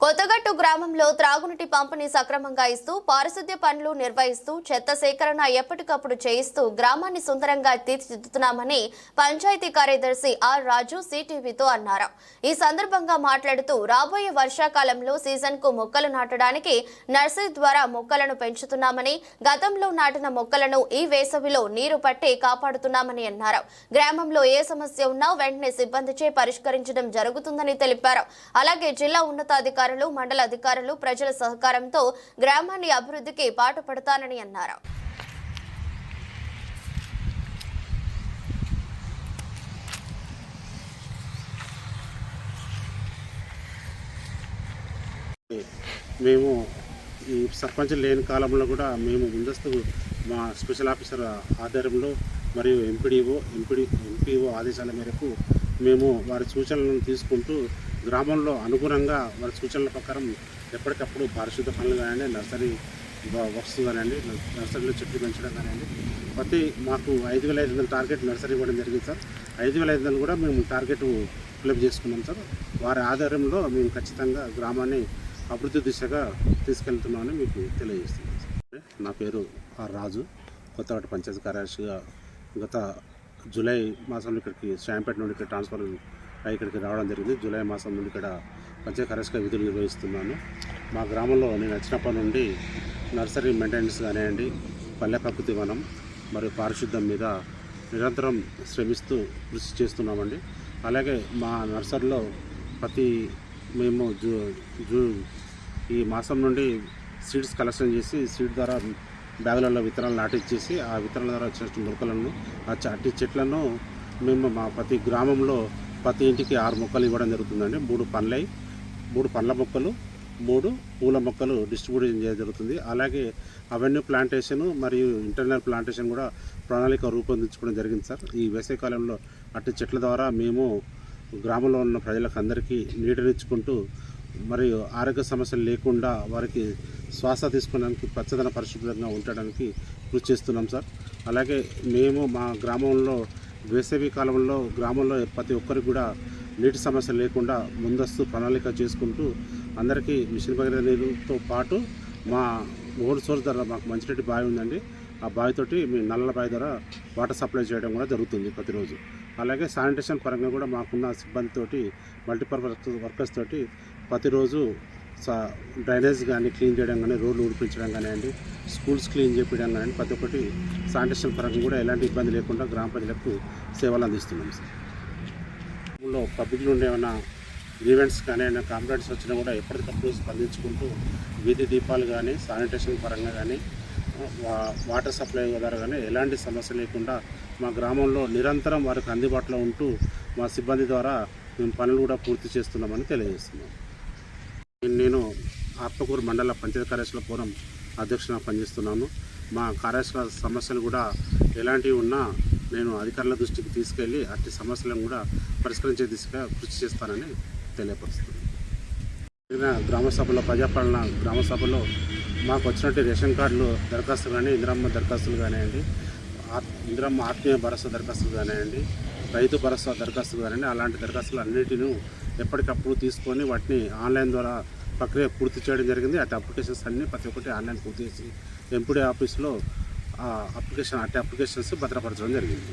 కొత్తగట్టు గ్రామంలో త్రాగునీటి పంపిణీ సక్రమంగా ఇస్తూ పారిశుద్ధ్య పనులు నిర్వహిస్తూ చెత్త సేకరణ ఎప్పటికప్పుడు చేయిస్తూ గ్రామాన్ని సుందరంగా తీర్చిదిద్దుతున్నామని పంచాయతీ కార్యదర్శి ఆర్ రాజు సిటీవీతో అన్నారు. ఈ సందర్భంగా మాట్లాడుతూ రాబోయే వర్షాకాలంలో సీజన్కు మొక్కలు నాటడానికి నర్సరీ ద్వారా మొక్కలను పెంచుతున్నామని గతంలో నాటిన మొక్కలను ఈ వేసవిలో నీరు పట్టి కాపాడుతున్నామని అన్నారు. గ్రామంలో ఏ సమస్య ఉన్నా వెంటనే సిబ్బందిచే పరిష్కరించడం జరుగుతుందని తెలిపారు. అలాగే జిల్లా ఉన్నతాధికారి అధికారులు మండల అధికారులు ప్రజల సహకారంతో గ్రామాన్ని అభివృద్ధికి పాటుపడతానని అన్నారు. మేము ఈ సర్పంచ్ లేని కాలంలో కూడా మేము ముందస్తు మా స్పెషల్ ఆఫీసర్ ఆధ్వర్యంలో మరియు ఎంపీడీఓ ఎంపీడీ ఎంపీఓ ఆదేశాల మేరకు మేము వారి సూచనలను తీసుకుంటూ గ్రామంలో అనుగుణంగా వారి సూచనల ప్రకారం ఎప్పటికప్పుడు పారిశుద్ధ పనులు కానివ్వండి నర్సరీ వస్తువు వర్క్స్ కానివ్వండి నర్సరీలో చెట్లు పెంచడం కానివ్వండి. ప్రతి మాకు ఐదు వేల ఐదు వందల టార్గెట్ నర్సరీ ఇవ్వడం జరిగింది సార్. ఐదు వేల ఐదు వందలు కూడా మేము టార్గెట్ ఫిలప్ చేసుకున్నాం సార్. వారి ఆధారంలో మేము ఖచ్చితంగా గ్రామాన్ని అభివృద్ధి దిశగా తీసుకెళ్తున్నామని మీకు తెలియజేస్తున్నాం సార్. నా పేరు ఆర్ రాజు. కొత్తవాట పంచాయతీ కార్యదర్శిగా గత జూలై మాసంలో ఇక్కడికి శ్యాంపేట నుండి ఇక్కడ ట్రాన్స్ఫర్ ఇక్కడికి రావడం జరిగింది. జూలై మాసం నుండి ఇక్కడ పంచాయతీ కార్యదర్శిగా విధులు నిర్వహిస్తున్నాను. మా గ్రామంలో నేను వచ్చినప్పటి నుండి నర్సరీ మెయింటెనెన్స్ కానివ్వండి పల్లె ప్రకృతి వనం మరియు పారిశుద్ధం మీద నిరంతరం శ్రమిస్తూ కృషి చేస్తున్నామండి. అలాగే మా నర్సరీలో ప్రతి మేము జూ జూ ఈ మాసం నుండి సీడ్స్ కలెక్షన్ చేసి సీడ్ ద్వారా బ్యాగులలో విత్తనాలు నాటించేసి ఆ విత్తనాల ద్వారా వచ్చిన మొలకలను ఆ అట్టి చెట్లను మేము మా ప్రతి గ్రామంలో ప్రతి ఇంటికి ఆరు మొక్కలు ఇవ్వడం జరుగుతుందండి. మూడు పండ్లై మూడు పండ్ల మొక్కలు మూడు పూల మొక్కలు డిస్ట్రిబ్యూషన్ చేయడం జరుగుతుంది. అలాగే అవెన్యూ ప్లాంటేషన్ మరియు ఇంటర్నల్ ప్లాంటేషన్ కూడా ప్రణాళిక రూపొందించుకోవడం జరిగింది సార్. ఈ వేసవికాలంలో అట్టి చెట్ల ద్వారా మేము గ్రామంలో ఉన్న ప్రజలకు అందరికీ నీడనిచ్చుకుంటూ మరియు ఆరోగ్య సమస్యలు లేకుండా వారికి శ్వాస తీసుకోవడానికి పచ్చదన పరిశుభ్రంగా ఉండడానికి కృషి చేస్తున్నాం సార్. అలాగే మేము మా గ్రామంలో వేసవి కాలంలో గ్రామంలో ప్రతి ఒక్కరికి కూడా నీటి సమస్య లేకుండా ముందస్తు ప్రణాళిక చేసుకుంటూ అందరికీ మిషన్ భగీరథ నీరుతో పాటు మా ఓల్డ్ సోర్స్ ద్వారా మాకు మంచినీటి బావి ఉందండి. ఆ బావితోటి మీ నల్లల బావి ద్వారా వాటర్ సప్లై చేయడం కూడా జరుగుతుంది ప్రతిరోజు. అలాగే శానిటేషన్ పరంగా కూడా మాకున్న సిబ్బందితోటి మల్టీపర్పస్ వర్కర్స్ తోటి ప్రతిరోజు డ్రైనేజ్ కానీ క్లీన్ చేయడం కానీ రోడ్లు ఊడిపించడం కానివ్వండి స్కూల్స్ క్లీన్ చేయడం కానీ ప్రతి ఒక్కటి శానిటేషన్ పరంగా కూడా ఎలాంటి ఇబ్బంది లేకుండా గ్రామ ప్రజలకు సేవలు అందిస్తున్నాం సార్. లో పబ్లిక్ ఏమైనా ఈవెంట్స్ కానీ ఏమైనా కంప్లైంట్స్ వచ్చినా కూడా ఎప్పటికప్పుడు స్పందించుకుంటూ వీధి దీపాలు కానీ శానిటేషన్ పరంగా కానీ వా- వాటర్ సప్లై ద్వారా కానీ ఎలాంటి సమస్య లేకుండా మా గ్రామంలో నిరంతరం వారికి అందుబాటులో ఉంటూ మా సిబ్బంది ద్వారా మేము పనులు కూడా పూర్తి చేస్తున్నామని తెలియజేస్తున్నాం. నేను ఆత్మకూరు మండల పంచాయతీ కార్యదర్శుల ఫోరం అధ్యక్షున పనిచేస్తున్నాను. మా కార్యదర్శుల సమస్యలు కూడా ఎలాంటివి ఉన్నా నేను అధికారుల దృష్టికి తీసుకెళ్ళి అట్టి సమస్యలను కూడా పరిష్కరించే దిశగా కృషి చేస్తానని తెలియపరుస్తున్నాను. గ్రామ సభలో ప్రజాపాలన గ్రామ సభలో మాకు వచ్చినట్టు రేషన్ కార్డులు దరఖాస్తులు కానీ ఇందిరమ్మ దరఖాస్తులు కానివ్వండి ఇందిరమ్మ ఆత్మీయ భరోసా దరఖాస్తులు కానివ్వండి రైతు భరోసా దరఖాస్తు కానివ్వండి అలాంటి దరఖాస్తులు అన్నిటిని ఎప్పటికప్పుడు తీసుకొని వాటిని ఆన్లైన్ ద్వారా ప్రక్రియ పూర్తి చేయడం జరిగింది. అటు అప్లికేషన్స్ అన్నీ ప్రతి ఒక్కటి ఆన్లైన్ పూర్తి చేసి ఎంపీడీ ఆఫీస్లో అప్లికేషన్ అటు అప్లికేషన్స్ భద్రపరచడం జరిగింది.